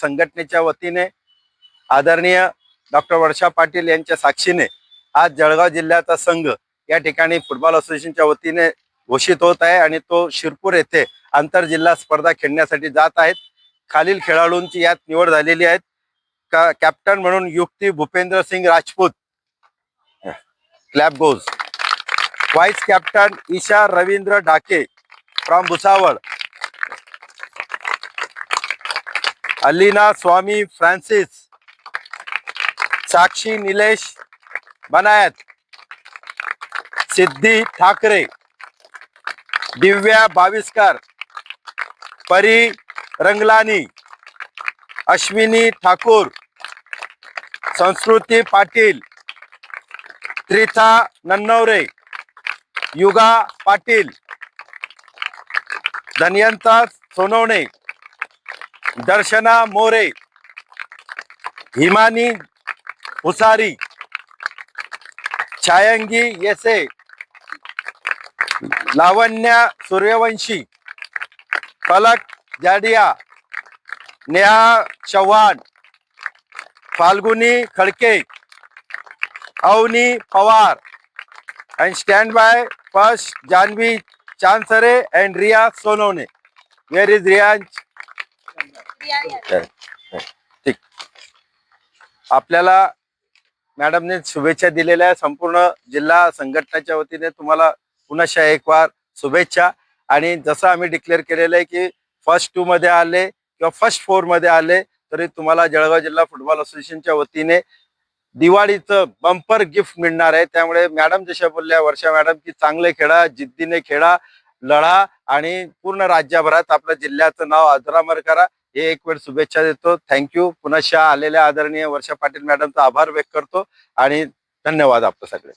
संघटनेच्या वतीने आदरणीय डॉक्टर वर्षा पाटील यांच्या साक्षीने आज जळगाव जिल्ह्याचा संघ या ठिकाणी फुटबॉल असोसिएशनच्या वतीने घोषित होत आहे आणि तो शिरपूर येथे आंतरजिल्हा स्पर्धा खेळण्यासाठी जात आहेत. खालील खेळाडूंची यात निवड झालेली आहेत का कॅप्टन म्हणून Yukti Bhupendra Singh Rajput. Clap goes vice captain Isha Ravindra Dhake from Bhusawal. Alina Swami Francis Sakshi Nilesh Banayat Siddhi Thackeray Divya Baviskar Pari Ranglani Ashwini Thakur Sanskruti Patil Tritha Nannaware Yuga Patil Dhanyanta Sonawane Darshana More Himani Husari Chhayangi Yese Lavanya Suryavanshi Palak Jadiya Neha Chavan Falguni Khadke Avani Pawar and stand by first Janhavi Chansare and Riya Sonawane. Where is Riya ठीक. आपल्याला मॅडमने शुभेच्छा दिलेल्या आहे संपूर्ण जिल्हा संघटनेच्या वतीने तुम्हाला पुन्हा एक वार शुभेच्छा. आणि जसं आम्ही डिक्लेअर केलेलं आहे की फर्स्ट टू मध्ये आले किंवा फर्स्ट फोरमध्ये आले तरी तुम्हाला जळगाव जिल्हा फुटबॉल असोसिएशनच्या वतीने दिवाळीचं बंपर गिफ्ट मिळणार आहे. त्यामुळे मॅडम जशा बोलल्या वर्षा मॅडम की चांगले खेळा जिद्दीने खेळा लढा आणि पूर्ण राज्यभरात आपल्या जिल्ह्याचं नाव अजरामर करा. हे एक वेळ शुभेच्छा देतो. थँक्यू पुनश्च आलेल्या आदरणीय वर्षा पाटील मॅडमचा आभार व्यक्त करतो. आणि धन्यवाद आपलं सगळे.